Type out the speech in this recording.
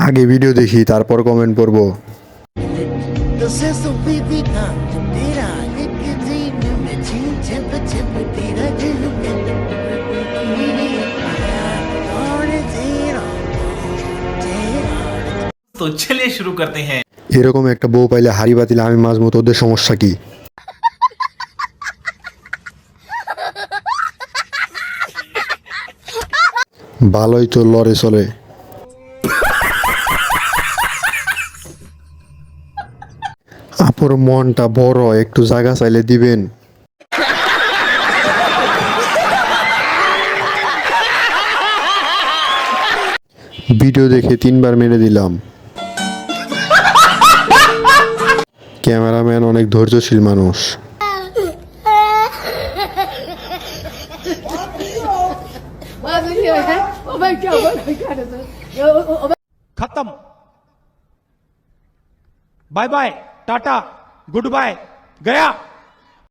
আগে ভিডিও দেখি তারপর কমেন্ট করব। তো চলে শুরু করতে হ্যাঁ এরকম একটা বউ পাইলে হারি বাতিলে আমি মাঝ মতো ওদের সমস্যা কি? ভালোই তো লড়ে চলে। আপুর মনটা বড়, একটু জায়গা চাইলে দিবেন। ভিডিও দেখে তিনবার মেরে দিলাম। ক্যামেরাম্যান অনেক ধৈর্যশীল মানুষ। খতম bye bye tata goodbye गया।